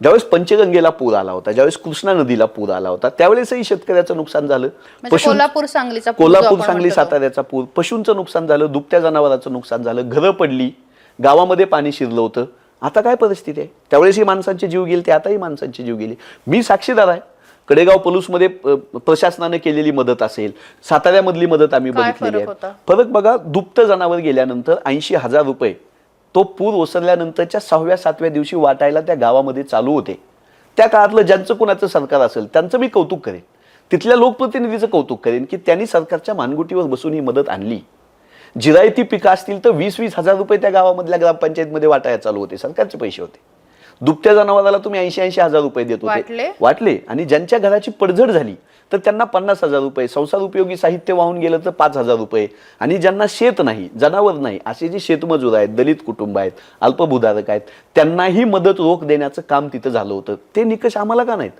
ज्यावेळेस पंचगंगेला पूर आला होता ज्यावेळेस कृष्णा नदीला पूर आला होता त्यावेळेसही शेतकऱ्याचं नुकसान झालं. म्हणजे पशु कोल्हापूर सांगलीचा पूर जो कोल्हापूर आपण सांगली म्हणतो तो. साताऱ्याचा पूर पशूंचं नुकसान झालं दुभत्या जनावरांचं नुकसान झालं घरं पडली गावामध्ये पाणी शिरलं होतं. आता काय परिस्थिती आहे? त्यावेळेस ही माणसांचे जीव गेले ते आताही माणसांचे जीव गेले. मी साक्षीदार आहे. कडेगाव पलूसमध्ये अ, प्रशासनाने केलेली मदत असेल साताऱ्यामधली मदत आम्ही काय बघितलेली फरक आहे. होता? फरक बघा दुभतं जनावर गेल्यानंतर ऐंशी हजार रुपये तो पूर ओसरल्यानंतरच्या सहाव्या सातव्या दिवशी वाटायला त्या गावामध्ये चालू होते. त्या काळातलं ज्यांचं कुणाचं सरकार असेल त्यांचं मी कौतुक करेन. तिथल्या लोकप्रतिनिधीचं कौतुक करेन की त्यांनी सरकारच्या मानगुटीवर बसून ही मदत आणली. जिरायती पिकं असतील तर वीस वीस हजार रुपये त्या गावामधल्या ग्रामपंचायतमध्ये वाटायला चालू होते सरकारचे पैसे होते. दुभत्या जनावराला तुम्ही ऐंशी ऐंशी हजार रुपये देत वाटले? होते वाटले. आणि ज्यांच्या घराची पडझड झाली तर त्यांना पन्नास हजार रुपये संसार उपयोगी साहित्य वाहून गेलं तर पाच हजार रुपये. आणि ज्यांना शेत नाही जनावर नाही असे जे शेतमजूर आहेत दलित कुटुंब आहेत अल्पभूधारक आहेत त्यांनाही मदत रोख देण्याचं काम तिथं झालं होतं. ते निकष आम्हाला का नाहीत?